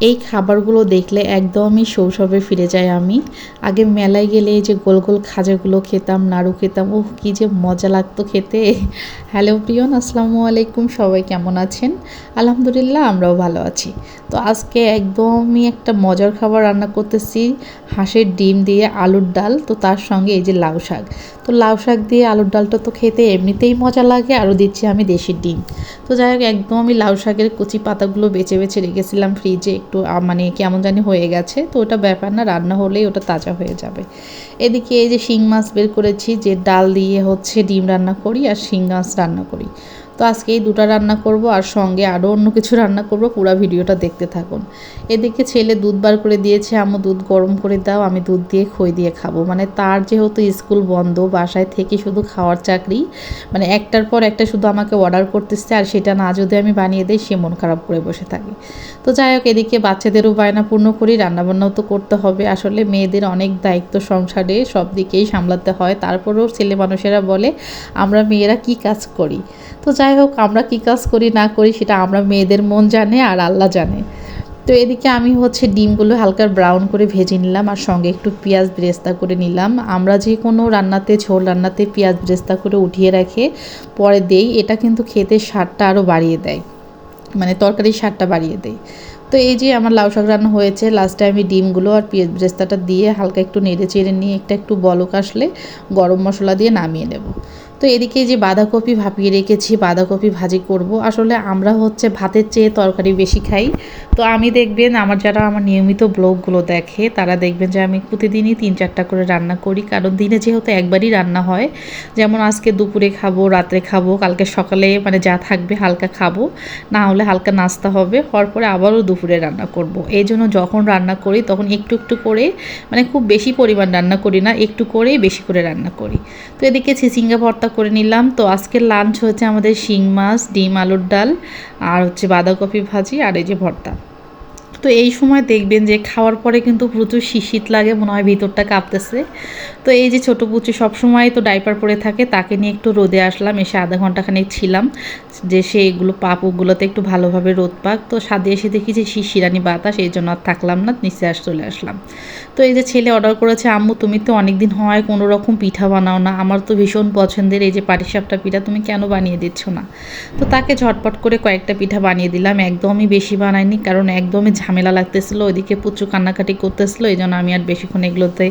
এই খাবারগুলো দেখলে একদমই শৈশবে ফিরে যাই আমি। আগে মেলায় গেলে এই যে গোল গোল খাজাগুলো খেতাম, নাড়ু খেতাম ও কী যে মজা লাগতো খেতে। হ্যালো প্রিয়ন, আসসালামু আলাইকুম, সবাই কেমন আছেন? আলহামদুলিল্লাহ, আমরাও ভালো আছি। তো আজকে একদমই একটা মজার খাবার রান্না করতেছি, হাঁসের ডিম দিয়ে আলুর ডাল। তো তার সঙ্গে এই যে লাউ শাক। তো লাউ শাক দিয়ে আলুর ডালটা তো খেতে এমনিতেই মজা লাগে, আরও দিচ্ছি আমি দেশি ডিম। তো যাই হোক, একদম আমি লাউ শাকের কচি পাতাগুলো বেছে বেছে রেখেছিলাম ফ্রিজে, একটু মানে কেমন জানি হয়ে গেছে। তো ওটা ব্যাপার না, রান্না হলেই ওটা তাজা হয়ে যাবে। এদিকে এই যে শিং মাছ বের করেছি, যে ডাল দিয়ে হচ্ছে ডিম রান্না করি আর শিং মাছ রান্না করি। তো আজকে এই দুটো রান্না করব আর সঙ্গে আরও অন্য কিছু রান্না করব, পুরো ভিডিওটা দেখতে থাকুন। এদিকে ছেলে দুধ বার করে দিয়েছে আমু দুধ গরম করে দাও, আমি দুধ দিয়ে খই দিয়ে খাব। মানে তার যেহেতু স্কুল বন্ধ, বাসায় থেকে শুধু খাওয়ার চাকরি মানে একটার পর একটা শুধু আমাকে অর্ডার করতেছে আর সেটা না যদি আমি বানিয়ে দিই, সে মন খারাপ করে বসে থাকে। তো যাই হোক, এদিকে বাচ্চাদেরও বায়না পূর্ণ করি, রান্নাবান্নাও তো করতে হবে। আসলে মেয়েদের অনেক দায়িত্ব সংসারে, সব দিকেই সামলাতে হয়। তারপরেও ছেলে মানুষেরা বলে, আমরা মেয়েরা কি কাজ করি? তো যাই হোক, আমরা কী কাজ করি, না করি, সেটা আমরা মেয়েদের মন জানে আর আল্লাহ জানে। তো এদিকে আমি হচ্ছে ডিমগুলো হালকা ব্রাউন করে ভেজে নিলাম আর সঙ্গে একটু পেঁয়াজ ব্রেস্তা করে নিলাম। আমরা যে কোনো রান্নাতে, ঝোল রান্নাতে পেঁয়াজ ব্রেস্তা করে উঠিয়ে রাখে পরে দেই, এটা কিন্তু খেতে স্বাদটা আরও বাড়িয়ে দেয়। মানে তরকারির স্বাদটা বাড়িয়ে দেয়। তো এই যে আমার লাউ শাক রান্না হয়েছে লাস্টে আমি ডিমগুলো আর পেঁয়াজ ব্রেস্তাটা দিয়ে হালকা একটু নেড়ে চেড়ে নিয়ে একটা একটু বলক আসলে গরম মশলা দিয়ে নামিয়ে নেব। তো এদিকে যে বাঁধাকপি ভাপিয়ে রেখেছি, বাঁধাকপি ভাজি করব। আসলে আমরা হচ্ছে ভাতের চেয়ে তরকারি বেশি খাই। তো আমি দেখবেন আমার যারা আমার নিয়মিত ব্লগগুলো দেখে, তারা দেখবেন যে আমি প্রতিদিনই তিন চারটা করে রান্না করি। কারণ দিনে যেহেতু একবারই রান্না হয়, যেমন আজকে দুপুরে খাব, রাত্রে খাব, কালকে সকালে মানে যা থাকবে হালকা খাব, না হলে হালকা নাস্তা হবে, হওয়ার পরে আবারও দুপুরে রান্না করব। এই জন্য যখন রান্না করি, তখন একটু একটু করে মানে খুব বেশি পরিমাণ রান্না করি না, একটু করেই বেশি করে রান্না করি। তো এদিকে ছিচিঙ্গা ভর্তা ভর্তা করে নিলাম। তো আজকের লাঞ্চ হচ্ছে আমাদের শিং মাছ, ডিম, আলুর ডাল, আর হচ্ছে বাঁধাকপি ভাজি, আর এই যে ভর্তা। তো এই সময় দেখবেন যে খাওয়ার পরে কিন্তু প্রচুর শীত লাগে, মনে হয় ভিতরটা কাঁপতেছে। তো এই যে ছোটো পুচি সবসময় তো ডাইপার পরে থাকে, তাকে নিয়ে একটু রোদে আসলাম, এসে আধা ঘন্টাখানেক ছিলাম। যে সে এগুলো পাপুগুলোতে একটু ভালোভাবে রোদ পাক। তো সাদে এসে দেখি যে শিশিরানি বাতাস, এই জন্য আর থাকলাম না, নিচে আস, চলে আসলাম। তো এই যে ছেলে অর্ডার করেছে, আম্মু, তুমি তো অনেক দিন হয় কোনো রকম পিঠা বানাও না, আমার তো ভীষণ পছন্দের এই যে পাটিসাপটা পিঠা, তুমি কেন বানিয়ে দিচ্ছ না? তো তাকে ঝটপট করে কয়েকটা পিঠা বানিয়ে দিলাম, একদমই বেশি বানাইনি কারণ একদমই ঝামেলা লাগতেছিলো, ওইদিকে পুচু কান্নাকাটি করতেছিলো এই জন্য আমি আর বেশিক্ষণ এগুলোতে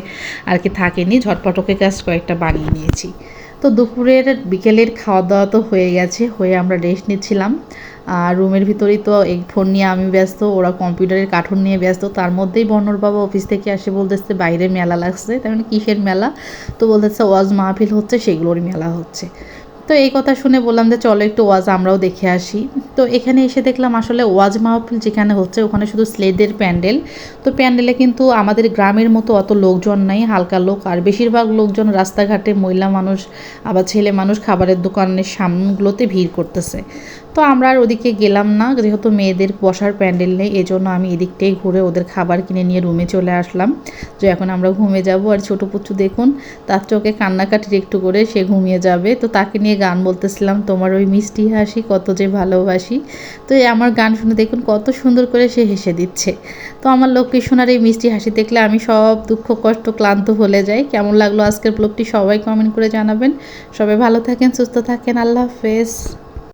আর কি থাকিনি। ঝটপট ওকে কাজ কয়েকটা বানিয়ে নিয়েছি। তো দুপুরের বিকেলের খাওয়া দাওয়া তো হয়ে গেছে, হয়ে আমরা রেস্ট নিচ্ছিলাম। আর রুমের ভিতরেই তো এই ফোন নিয়ে আমি ব্যস্ত, ওরা কম্পিউটারের কাঠুন নিয়ে ব্যস্ত। তার মধ্যেই বর্ণর বাবা অফিস থেকে আসে, বলতেছে বাইরে মেলা লাগছে। তার মানে কিসের মেলা? তো বলতেছে, ওয়াজ মাহফিল হচ্ছে সেগুলোর মেলা হচ্ছে। তো এই কথা শুনে বললাম যে চলো একটু ওয়াজ আমরাও দেখে আসি। তো এখানে এসে দেখলাম আসলে ওয়াজ মাহফিল যেখানে হচ্ছে, ওখানে শুধু স্লেদের প্যান্ডেল। তো প্যান্ডেলে কিন্তু আমাদের গ্রামের মতো অত লোকজন নাই, হালকা লোক। আর বেশিরভাগ লোকজন রাস্তাঘাটে মহিলা মানুষ, আবার ছেলে মানুষ খাবারের দোকানের সামনগুলোতে ভিড় করতেছে। তো আমরা আর ওদিকে গেলাম না, যেহেতু মেয়েদের বসার প্যান্ডেল নেই, এজন্য আমি এদিকটাই ঘুরে ওদের খাবার কিনে নিয়ে রুমে চলে আসলাম। যে এখন আমরা ঘুমে যাব, আর ছোটো পুচু দেখুন, তার চোখে কান্নাকাটির একটু করে সে ঘুমিয়ে যাবে। তো তাকে নিয়ে গান বলতেছিলাম, তোমার ওই মিষ্টি হাসি, কত যে ভালোবাসি। তো আমার গান শুনে দেখুন, কত সুন্দর করে সে হেসে দিচ্ছে। তো আমার লক্ষ্মী সোনার এই মিষ্টি হাসি দেখলে আমি সব দুঃখ, কষ্ট, ক্লান্ত ভুলে যাই। কেমন লাগল আজকের ব্লগটি সবাই কমেন্ট করে জানাবেন। সবাই ভালো থাকেন, সুস্থ থাকেন, আল্লাহ হাফেজ।